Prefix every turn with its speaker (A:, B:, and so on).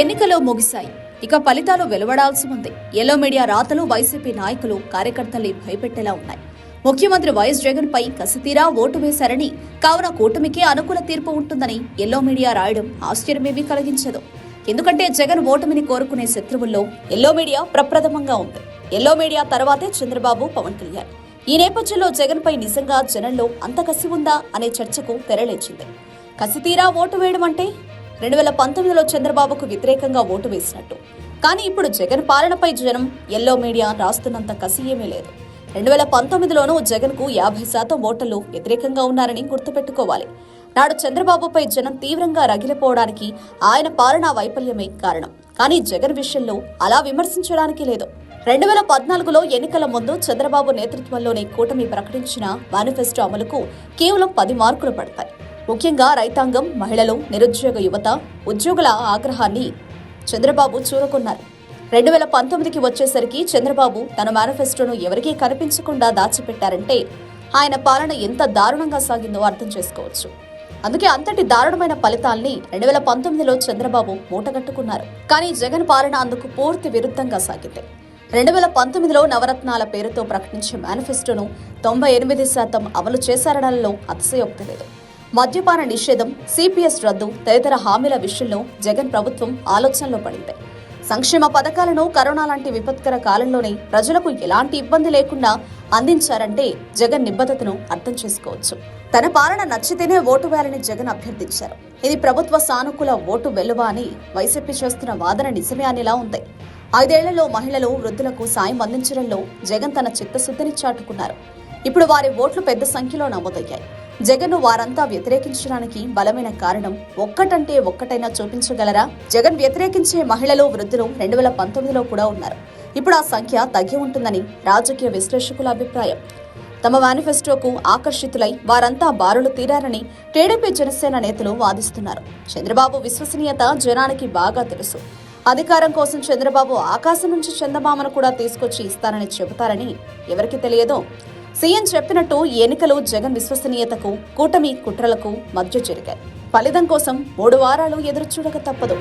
A: ఎన్నికలు ముగిశాయి. ఇక ఫలితాలు వెలువడాల్సి ఉంది. ఎల్లో మీడియా రాతలు వైసీపీ నాయకులు కార్యకర్తల్ని భయపెట్టేలా ఉన్నాయి. ముఖ్యమంత్రి వైఎస్ జగన్ పై కసితీరా ఓటు వేశారని కావున కూటమికి అనుకూల తీర్పు ఉంటుందని ఎల్లో మీడియా రాయడం ఆశ్చర్యమేమీ కలిగించదు. ఎందుకంటే జగన్ ఓటమిని కోరుకునే శత్రువుల్లో ఎల్లో మీడియా ప్రప్రథమంగా ఉంది. ఎల్లో మీడియా తర్వాతే చంద్రబాబు పవన్ కళ్యాణ్. ఈ నేపథ్యంలో జగన్ పై నిజంగా జనంలో అంత కసి ఉందా అనే చర్చకు తెరలేచింది. కసితీరా ఓటు వేయడం అంటే రెండు వేల పంతొమ్మిదిలో చంద్రబాబుకు వ్యతిరేకంగా ఓటు వేసినట్టు. కానీ ఇప్పుడు జగన్ పాలనపై జనం ఎల్లో మీడియా రాస్తున్నంత కసి ఏమీ లేదు. రెండు వేల పంతొమ్మిదిలోనూ జగన్కు యాభై శాతం ఓటర్లు వ్యతిరేకంగా ఉన్నారని గుర్తుపెట్టుకోవాలి. నాడు చంద్రబాబుపై జనం తీవ్రంగా రగిలిపోవడానికి ఆయన పాలనా వైఫల్యమే కారణం. కానీ జగన్ విషయంలో అలా విమర్శించడానికి లేదు. రెండు వేల పద్నాలుగులో ఎన్నికల ముందు చంద్రబాబు నేతృత్వంలోని కూటమి ప్రకటించిన మేనిఫెస్టో అమలుకు కేవలం పది మార్కులు పడతాయి. ముఖ్యంగా రైతాంగం మహిళలు నిరుద్యోగ యువత ఉద్యోగుల ఆగ్రహాన్ని చంద్రబాబు చూరుకున్నారు. రెండు వేల పంతొమ్మిదికి వచ్చేసరికి చంద్రబాబు తన మేనిఫెస్టోను ఎవరికీ కనిపించకుండా దాచిపెట్టారంటే ఆయన పాలన ఎంత దారుణంగా సాగిందో అర్థం చేసుకోవచ్చు. అందుకే అంతటి దారుణమైన ఫలితాల్ని రెండు వేల పంతొమ్మిదిలో చంద్రబాబు మూటగట్టుకున్నారు. కానీ జగన్ పాలన అందుకు పూర్తి విరుద్ధంగా సాగింది. రెండు వేల పంతొమ్మిదిలో నవరత్నాల పేరుతో ప్రకటించే మేనిఫెస్టోను తొంభై ఎనిమిది శాతం అమలు చేశారనడంలో అతిశయోక్తి లేదు. మద్యపాన నిషేధం సిపిఎస్ రద్దు తదితర హామీల విషయంలో జగన్ ప్రభుత్వం ఆలోచనలో పడింది. సంక్షేమ పథకాలను కరోనా లాంటి విపత్కర కాలంలోనే ప్రజలకు ఎలాంటి ఇబ్బంది లేకుండా అందించారంటే జగన్ నిబద్ధతను అర్థం చేసుకోవచ్చు. తన పాలన నచ్చితేనే ఓటు వేయాలని జగన్ అభ్యర్థించారు. ఇది ప్రభుత్వ సానుకూల ఓటు వెలువ అని వైసీపీ చేస్తున్న వాదన నిజమే అనేలా ఉంది. ఐదేళ్ళలో మహిళలు వృద్ధులకు సాయం అందించడంలో జగన్ తన చిత్తశుద్ధిని చాటుకున్నారు. ఇప్పుడు వారి ఓట్లు పెద్ద సంఖ్యలో నమోదయ్యాయి. జగన్ వారంతా వ్యతిరేకించడానికి బలమైన కారణం ఒక్కటంటే ఒక్కటైనా చూపించగలరా? జగన్ వ్యతిరేకించే మహిళలు వృద్ధులు రెండు వేల పంతొమ్మిదిలో కూడా ఉన్నారు. ఇప్పుడు ఆ సంఖ్య తగ్గి ఉంటుందని రాజకీయ విశ్లేషకుల అభిప్రాయం. తమ మేనిఫెస్టోకు ఆకర్షితులై వారంతా బారులు తీరారని టీడీపీ జనసేన నేతలు వాదిస్తున్నారు. చంద్రబాబు విశ్వసనీయత జనానికి బాగా తెలుసు. అధికారం కోసం చంద్రబాబు ఆకాశం నుంచి చందమామను కూడా తీసుకొచ్చి ఇస్తారని చెబుతారని ఎవరికి తెలియదో సీఎం చెప్పినట్టు ఎన్నికలు జగన్ విశ్వసనీయతకు కూటమి కుట్రలకు మధ్య జరిగాయి. ఫలితం కోసం మూడు వారాలు ఎదురు చూడక తప్పదు.